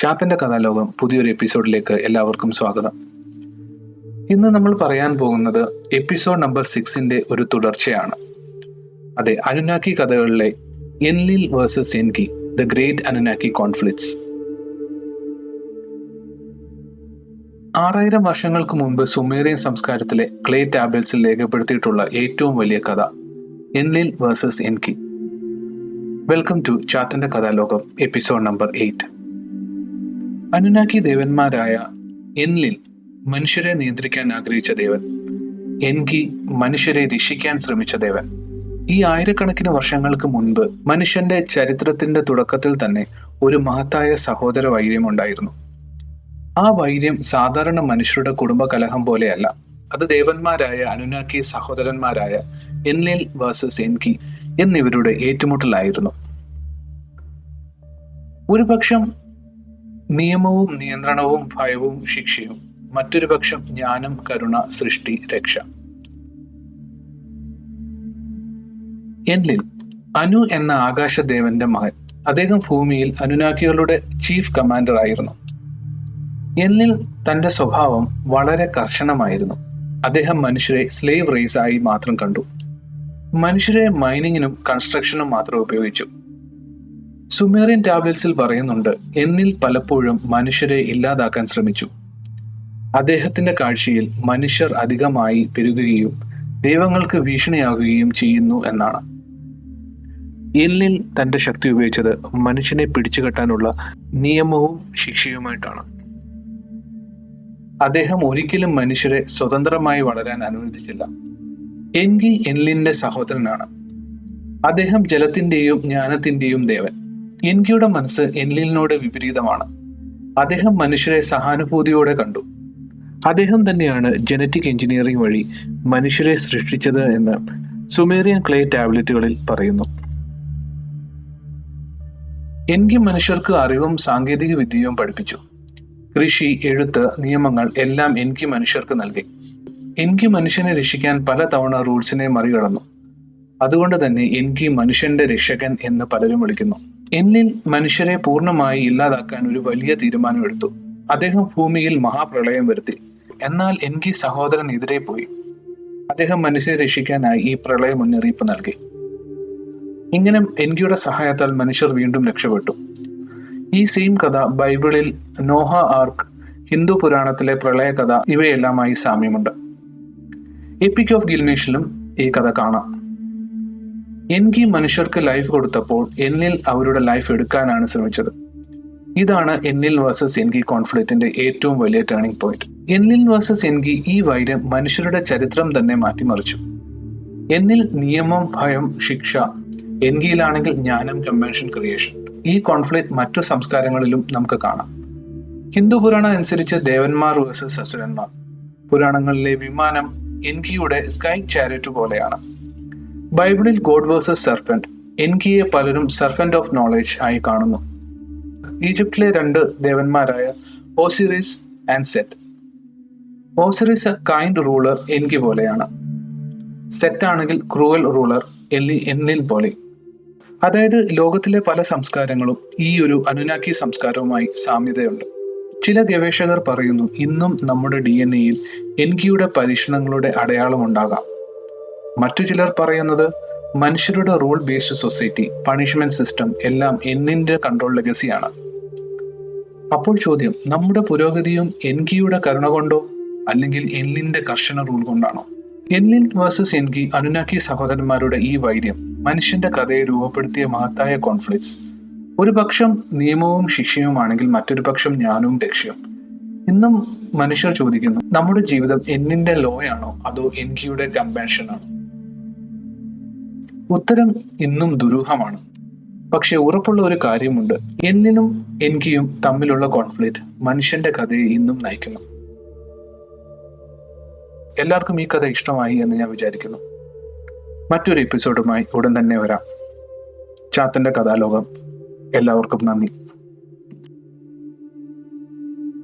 ചാത്തന്റെ കഥാലോകം പുതിയൊരു എപ്പിസോഡിലേക്ക് എല്ലാവർക്കും സ്വാഗതം. ഇന്ന് നമ്മൾ പറയാൻ പോകുന്നത് എപ്പിസോഡ് നമ്പർ സിക്സിന്റെ ഒരു തുടർച്ചയാണ്. അതെ Anunnaki കഥകളിലെ Enlil versus Enki the great Anunnaki conflicts. ആറായിരം വർഷങ്ങൾക്ക് മുമ്പ് സുമേറിയൻ സംസ്കാരത്തിലെ ക്ലേ ടാബ്ലറ്റ്സിൽ രേഖപ്പെടുത്തിയിട്ടുള്ള ഏറ്റവും വലിയ കഥ Enlil versus Enki. Welcome to ചാത്തന്റെ കഥാലോകം എപ്പിസോഡ് നമ്പർ എയ്റ്റ്. അനുനാക്കി ദേവന്മാരായ എൻലിൽ മനുഷ്യരെ നിയന്ത്രിക്കാൻ ആഗ്രഹിച്ച ദേവൻ എൻകി മനുഷ്യരെ രക്ഷിക്കാൻ ശ്രമിച്ച ദേവൻ. ഈ ആയിരക്കണക്കിന് വർഷങ്ങൾക്ക് മുൻപ് മനുഷ്യന്റെ ചരിത്രത്തിന്റെ തുടക്കത്തിൽ തന്നെ ഒരു മഹത്തായ സഹോദര വൈര്യം ഉണ്ടായിരുന്നു. ആ വൈര്യം സാധാരണ മനുഷ്യരുടെ കുടുംബ കലഹം പോലെയല്ല. അത് ദേവന്മാരായ അനുനാക്കി സഹോദരന്മാരായ എൻലിൽ വേഴ്സസ് എൻകി എന്നിവരുടെ ഏറ്റുമുട്ടലായിരുന്നു. ഒരു പക്ഷം നിയമവും നിയന്ത്രണവും ഭയവും ശിക്ഷയും. മറ്റൊരു പക്ഷം ജ്ഞാനം കരുണ സൃഷ്ടി രക്ഷ. എൻലിൽ അനു എന്ന ആകാശദേവന്റെ മകൻ. അദ്ദേഹം ഭൂമിയിൽ അനുനാക്കികളുടെ ചീഫ് കമാൻഡർ ആയിരുന്നു. എന്നിൽ തന്റെ സ്വഭാവം വളരെ കർശനമായിരുന്നു. അദ്ദേഹം മനുഷ്യരെ സ്ലേവ് റേസ് ആയി മാത്രം കണ്ടു. മനുഷ്യരെ മൈനിങ്ങിനും കൺസ്ട്രക്ഷനും മാത്രം ഉപയോഗിച്ചു. സുമേറിയൻ ടാബ്ലറ്റ്സിൽ പറയുന്നുണ്ട് എന്നിൽ പലപ്പോഴും മനുഷ്യരെ ഇല്ലാതാക്കാൻ ശ്രമിച്ചു. അദ്ദേഹത്തിന്റെ കാഴ്ചയിൽ മനുഷ്യർ അധികമായി പെരുകുകയും ദൈവങ്ങൾക്ക് ഭീഷണിയാകുകയും ചെയ്യുന്നു എന്നാണ്. എന്നിൽ തന്റെ ശക്തി ഉപയോഗിച്ചത് മനുഷ്യനെ പിടിച്ചുകെട്ടാനുള്ള നിയമവും ശിക്ഷയുമായിട്ടാണ്. അദ്ദേഹം ഒരിക്കലും മനുഷ്യരെ സ്വതന്ത്രമായി വളരാൻ അനുവദിച്ചില്ല. എൻകി എൻലിന്റെ സഹോദരനാണ്. അദ്ദേഹം ജലത്തിന്റെയും ജ്ഞാനത്തിന്റെയും ദേവൻ. എൻകിയുടെ മനസ്സ് എൻലിലിനോട് വിപരീതമാണ്. അദ്ദേഹം മനുഷ്യരെ സഹാനുഭൂതിയോടെ കണ്ടു. അദ്ദേഹം തന്നെയാണ് ജനറ്റിക് എഞ്ചിനീയറിംഗ് വഴി മനുഷ്യരെ സൃഷ്ടിച്ചത് എന്ന് സുമേറിയൻ ക്ലേ ടാബ്ലറ്റുകളിൽ പറയുന്നു. എൻകി മനുഷ്യർക്ക് അറിവും സാങ്കേതിക വിദ്യയും പഠിപ്പിച്ചു. കൃഷി എഴുത്ത് നിയമങ്ങൾ എല്ലാം എൻകി മനുഷ്യർക്ക് നൽകി. എൻകി മനുഷ്യനെ രക്ഷിക്കാൻ പല തവണ റൂൾസിനെ മറികടന്നു. അതുകൊണ്ട് തന്നെ എൻകി മനുഷ്യന്റെ രക്ഷകൻ എന്ന് പലരും വിളിക്കുന്നു. എന്നിൽ മനുഷ്യരെ പൂർണമായി ഇല്ലാതാക്കാൻ ഒരു വലിയ തീരുമാനമെടുത്തു. അദ്ദേഹം ഭൂമിയിൽ മഹാപ്രളയം വരുത്തി. എന്നാൽ എനിക്ക് സഹോദരൻ എതിരെ പോയി. അദ്ദേഹം മനുഷ്യരെ രക്ഷിക്കാനായി ഈ പ്രളയ മുന്നറിയിപ്പ് നൽകി. ഇങ്ങനെ എൻകിയുടെ സഹായത്താൽ മനുഷ്യർ വീണ്ടും രക്ഷപ്പെട്ടു. ഈ സെയിം കഥ ബൈബിളിൽ നോഹ ആർക്ക് ഹിന്ദു പുരാണത്തിലെ പ്രളയ കഥ ഇവയെല്ലാമായി സാമ്യമുണ്ട്. എപ്പിക് ഓഫ് ഗിൽമേഷിലും ഈ കഥ കാണാം. എൻകി മനുഷ്യർക്ക് ലൈഫ് കൊടുത്തപ്പോൾ എന്നിൽ അവരുടെ ലൈഫ് എടുക്കാനാണ് ശ്രമിച്ചത്. ഇതാണ് എന്നിൽ വേഴ്സസ് എൻകി കോൺഫ്ലിക്റ്റിന്റെ ഏറ്റവും വലിയ turning point Enlil versus Enki ഈ വൈരം മനുഷ്യരുടെ ചരിത്രം തന്നെ മാറ്റിമറിച്ചു. എന്നിൽ നിയമം ഭയം ശിക്ഷ എൻകിയിലാണെങ്കിൽ ജ്ഞാനം കൺവെൻഷൻ ക്രിയേഷൻ ഈ കോൺഫ്ലിക്റ്റ് മറ്റു സംസ്കാരങ്ങളിലും നമുക്ക് കാണാം. ഹിന്ദു പുരാണം അനുസരിച്ച് ദേവന്മാർ വേഴ്സസ് അസുരന്മാർ. പുരാണങ്ങളിലെ വിമാനം എൻകിയുടെ സ്കൈ ചാരിറ്റ് പോലെയാണ്. ബൈബിളിൽ ഗോഡ് വേഴ്സസ് സർപ്പന്റ്. എൻകിയെ പലരും സർപ്പന്റ് ഓഫ് നോളജ് ആയി കാണുന്നു. ഈജിപ്തിലെ രണ്ട് ദേവന്മാരായ Osiris and Set Osiris kind ruler Enki പോലെയാണ്. സെറ്റ് ആണെങ്കിൽ ക്രൂവൽ റൂളർ എല്ലി എന്നിൽ പോലെ. അതായത് ലോകത്തിലെ പല സംസ്കാരങ്ങളും ഈ ഒരു അനുനാക്കി സംസ്കാരവുമായി സാമ്യതയുണ്ട്. ചില ഗവേഷകർ പറയുന്നു ഇന്നും നമ്മുടെ ഡി എൻ എയിൽ എൻകിയുടെ പരീക്ഷണങ്ങളുടെ അടയാളം ഉണ്ടാകാം. മറ്റു ചിലർ പറയുന്നത് മനുഷ്യരുടെ rule based society punishment system എല്ലാം എന്നിന്റെ കൺട്രോൾ ലെഗസിയാണ്. അപ്പോൾ ചോദ്യം നമ്മുടെ പുരോഗതിയും എൻകിയുടെ കരുണ കൊണ്ടോ? അല്ലെങ്കിൽ എന്നിന്റെ കർശന റൂൾ കൊണ്ടാണോ? എന്നിൽ വേഴ്സസ് എൻകി അനുനാക്കി സഹോദരന്മാരുടെ ഈ വൈര്യം മനുഷ്യന്റെ കഥയെ രൂപപ്പെടുത്തിയ മഹത്തായ കോൺഫ്ലിക്ട്സ്. ഒരു പക്ഷം നിയമവും ശിക്ഷയുമാണെങ്കിൽ മറ്റൊരു പക്ഷം ഞാനും രക്ഷയും ഇന്നും മനുഷ്യർ ചോദിക്കുന്നു നമ്മുടെ ജീവിതം എന്നിന്റെ ലോയാണോ? അതോ എൻകിയുടെ കമ്പാഷൻ ആണോ? ഉത്തരം ഇന്നും ദുരൂഹമാണ്. പക്ഷെ ഉറപ്പുള്ള ഒരു കാര്യമുണ്ട്. എന്നിനും എനിക്കും തമ്മിലുള്ള കോൺഫ്ലിക്റ്റ് മനുഷ്യന്റെ കഥയെ ഇന്നും നയിക്കുന്നു. എല്ലാവർക്കും ഈ കഥ ഇഷ്ടമായി എന്ന് ഞാൻ വിചാരിക്കുന്നു. മറ്റൊരു എപ്പിസോഡുമായി ഉടൻ തന്നെ വരാം. ചാത്തന്റെ കഥാലോകം. എല്ലാവർക്കും നന്ദി.